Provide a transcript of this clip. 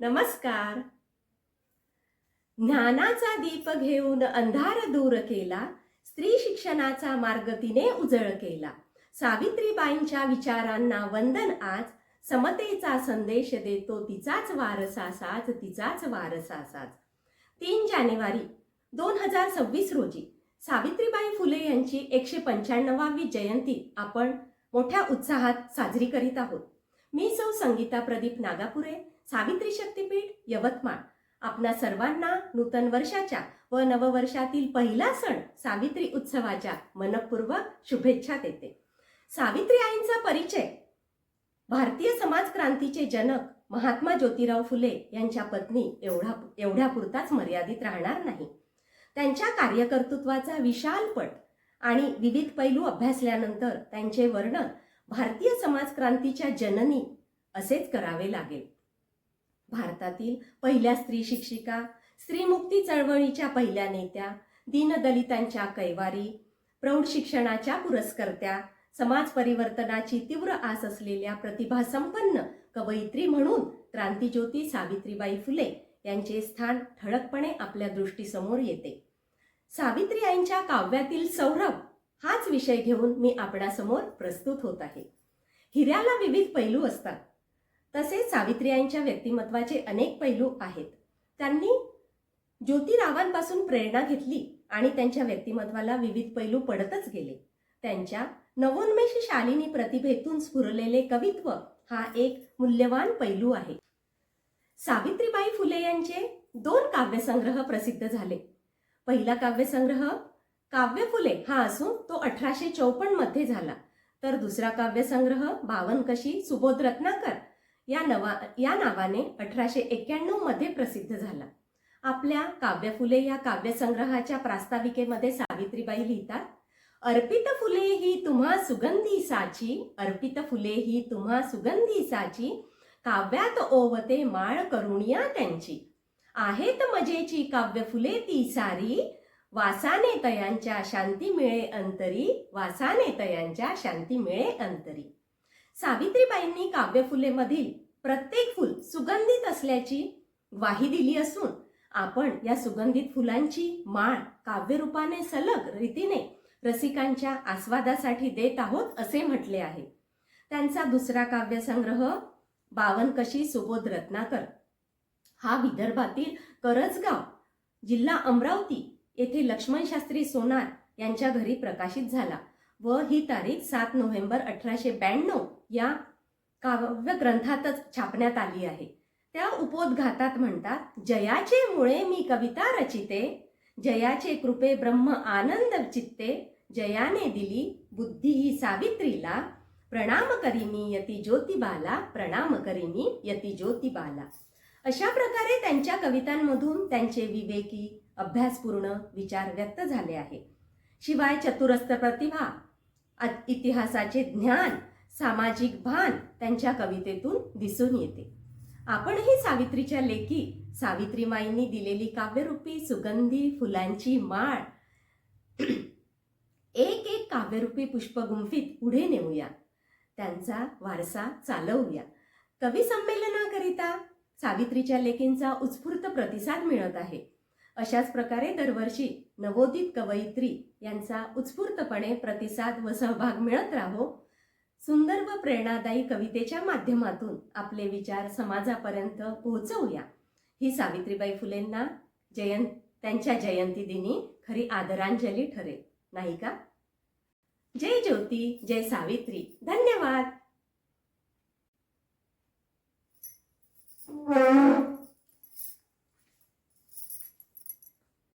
नमस्कार. ज्ञानाचा दीप घेऊन अंधार दूर केला स्त्री शिक्षणाचा मार्ग तिने उजळ केला. सावित्रीबाईंच्या विचारांना वंदन आज समतेचा संदेश देतो तिचाच वारसा साज तिचाच वारसा साज तीन जानेवारी दोन हजार सव्वीस रोजी सावित्रीबाई फुले यांची एकशे पंच्याण्णवावी जयंती आपण मोठ्या उत्साहात साजरी करीत आहोत. मी सौ संगीता प्रदीप नागापुरे सावित्री शक्तीपीठ यवतमाळ. आपणा सर्वांना नूतन वर्षाच्या व नववर्षातील पहिला सण सावित्री उत्सवाच्या मनपूर्वक शुभेच्छा देते. सावित्री आईंचा परिचय. भारतीय समाज क्रांतीचे जनक महात्मा ज्योतिराव फुले यांच्या पत्नी एवढा एवढ्यापुरताच मर्यादित राहणार नाही. त्यांच्या कार्यकर्तृत्वाचा विशाल पट आणि विविध पैलू अभ्यासल्यानंतर त्यांचे वर्णन भारतीय समाज क्रांतीच्या जननी असेच करावे लागेल. भारतातील पहिल्या स्त्री शिक्षिका स्त्रीमुक्ती चळवळीच्या पहिल्या नेत्या दीनदलितांच्या कैवारी प्रौढ शिक्षणाच्या पुरस्कर्त्या समाज परिवर्तनाची तीव्र आस असलेल्या प्रतिभासंपन्न कवयित्री म्हणून क्रांतीज्योती सावित्रीबाई फुले यांचे स्थान ठळकपणे आपल्या दृष्टीसमोर येते. सावित्री आईंच्या काव्यातील सौरभ हाच विषय घेऊन मी आपणासमोर प्रस्तुत होत आहे. हिऱ्याला विविध पैलू असतात. तसेच सावित्रीबाईंच्या व्यक्तिमत्वाचे अनेक पैलू आहेत. त्यांनी ज्योतिरावांपासून प्रेरणा घेतली आणि त्यांच्या व्यक्तिमत्वाला विविध पैलू पडतच गेले. त्यांच्या नवोन्मेषी शालिनी प्रतिभेतून स्फुरलेले कवित्व हा एक मूल्यवान पैलू आहे. सावित्रीबाई फुले यांचे दोन काव्यसंग्रह प्रसिद्ध झाले. पहिला काव्यसंग्रह काव्य फुले हा असून तो अठराशे चौपन्नमध्ये झाला. तर दुसरा काव्यसंग्रह बावनकशी सुबोध रत्नाकर या नवा या नावाने अठराशे एक्क्याण्णवमध्ये प्रसिद्ध झाला. आपल्या काव्य फुले या काव्यसंग्रहाच्या प्रास्ताविकेमध्ये सावित्रीबाई लिहितात अर्पित फुले ही तुम्हा सुगंधी साची अर्पित फुले ही तुम्हा सुगंधी साची काव्यात ओवते माळ करुणिया त्यांची. आहेत मजेची काव्य फुले ती सारी वासाने तयांच्या शांती मिळे अंतरी वासाने तयांच्या शांती मिळे अंतरी. सावित्रीबाईंनी काव्य फुलेमधील प्रत्येक फुल सुगंधित असल्याची ग्वाही दिली असून आपण या सुगंधित फुलांची माळ काव्यरूपाने सलग रीतीने रसिकांच्या आस्वादासाठी देत आहोत असे म्हटले आहे. त्यांचा दुसरा काव्यसंग्रह बावनकशी सुबोध रत्नाकर. हा विदर्भातील करजगाव जिल्हा अमरावती येथे लक्ष्मण शास्त्री सोनार यांच्या घरी प्रकाशित झाला व ही तारीख सात नोव्हेंबर अठराशे ब्याण्णव या काव्य ग्रंथातच छापण्यात आली आहे. त्या उपोद्घातात म्हणतात जयाचे मुळे मी कविता रचिते जयाचे कृपे ब्रह्म आनंद चित्ते जयाने दिली बुद्धी ही सावित्रीला प्रणाम करी यती ज्योतिबाला प्रणाम करी यती ज्योतिबाला. अशा प्रकारे त्यांच्या कवितांमधून त्यांचे विवेकी अभ्यासपूर्ण विचार व्यक्त झाले आहे. शिवाय चतुरस्त प्रतिभा इतिहासाचे ज्ञान सामाजिक भान त्यांच्या कवितेतून दिसून येते. आपणही सावित्रीच्या लेखी सावित्रीमाईंनी दिलेली काव्यरूपी सुगंधी फुलांची माळ एक एक काव्यरूपी पुष्पगुंफीत पुढे नेऊया. त्यांचा वारसा चालवूया. कवी संमेलनाकरिता सावित्रीच्या लेखींचा उत्स्फूर्त प्रतिसाद मिळत आहे. अशाच प्रकारे दरवर्षी नवोदित कवयित्री यांचा उत्स्फूर्तपणे प्रतिसाद व सहभाग मिळत राहो. सुंदर व प्रेरणादायी कवितेच्या माध्यमातून आपले विचार समाजापर्यंत पोहोचवूया. ही सावित्रीबाई फुलेंना जयंत त्यांच्या जयंती दिनी खरी आदरांजली ठरेल. नाही का? जय ज्योती जय सावित्री. धन्यवाद!